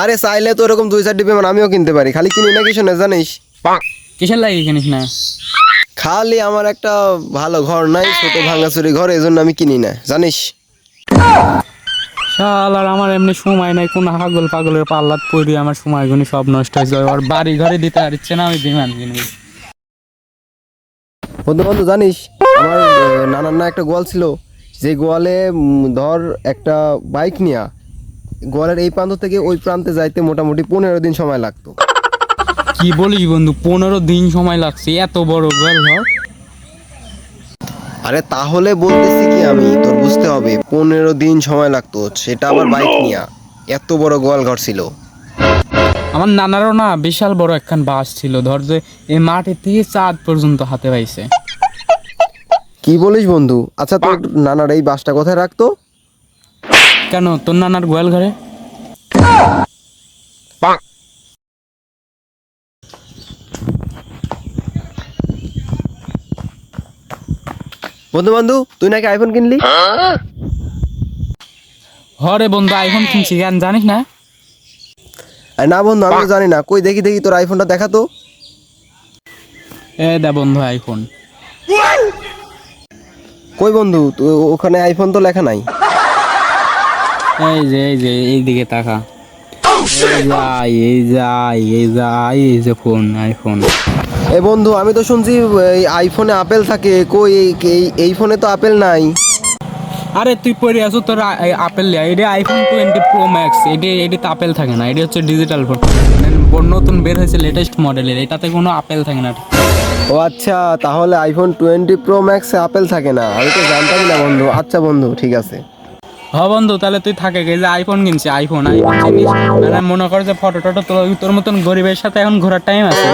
আরে চাইলে তো এরকম দুই চার চারটি বিমান আমিও কিনতে পারি। খালি কিনি না কিছু না জানিস? কিসের লাগে কিনিস না খালি আমার একটা ভালো ঘর নাই ছোট ভাঙাচুরি ঘর এই জন্য আমি কিনি না। জানিস? শাল আর আমার এমনি সময় নাই কোন হাগল পাগলের পাল্লাত পড়ি আমার সময়গুলি সব নষ্ট হয়ে যায়। আর বাড়ি ঘরে দিতে আর ইচ্ছে না আমি বিমান কিনবো। বন্ধু বন্ধু জানিস আমার নানার না একটা গোয়াল ছিল। যে গোয়ালে ধর একটা বাইক নিয়া গোয়ালের এই প্রান্ত থেকে ওই প্রান্তে যাইতে মোটামুটি পনেরো দিন সময় লাগতো। কি বলিস বন্ধু পনেরো দিন সময় লাগছে এত বড় গোয়াল ঘর? আরে তাহলে বলতেছি কি আমি তোর বুঝতে হবে পনেরো দিন সময় লাগতো সেটা আবার বাইক নিয়া। এত বড় গোয়াল ঘর ছিল। আমার নানারও না বিশাল বড় একখান বাস ছিল ধর যে এই মাঠের থেকে চাঁদ পর্যন্ত হাতে পাইছে। কি বলিস বন্ধু? আচ্ছা তোর নানার এই বাসটা কোথায় রাখতো? কেন? তোর নানার গোয়াল ঘরে? বন্ধু বন্ধু তুই নাকি আইফোন কিনলি? হরে বন্ধু আইফোন কিনছি। কেন জানিস না? না বন্ধু আমি জানি না। কই দেখি দেখি তোর আইফোনটা দেখা তো। এ দা বন্ধু আইফোন কই বন্ধু ওখানে আইফোন তো লেখা নাই। এই যে এই যে এই দিকে তাকা। এই যাই এই যাই এই যাই এই যে ফোন আইফোন এ বন্ধু আমি তো শুনছি এই আইফোনে আপেল থাকে। কই এই- এই ফোনে তো আপেল নাই। আরে তুই পড়ে আসো তোর আপেল লিয়া এটা আইফোন টোয়েন্টি প্রো ম্যাক্স এটি এটিতে আপেল থাকে না এটি হচ্ছে ডিজিটাল ফোন নতুন বের হয়েছে লেটেস্ট মডেলের এটাতে কোনো আপেল থাকে না। ও আচ্ছা তাহলে আইফোন টোয়েন্টি প্রো ম্যাক্সে আপেল থাকে না। আমি তো জানতামই না বন্ধু। আচ্ছা বন্ধু ঠিক আছে। হ বন্ধু, তাহলে তুই থাকে গে যে আইফোন কিনছি আইফোন আইফোন চিনিস মনে কর যে ফটো টটো তোর মতন গরিবের সাথে এখন ঘোরার টাইম আছে।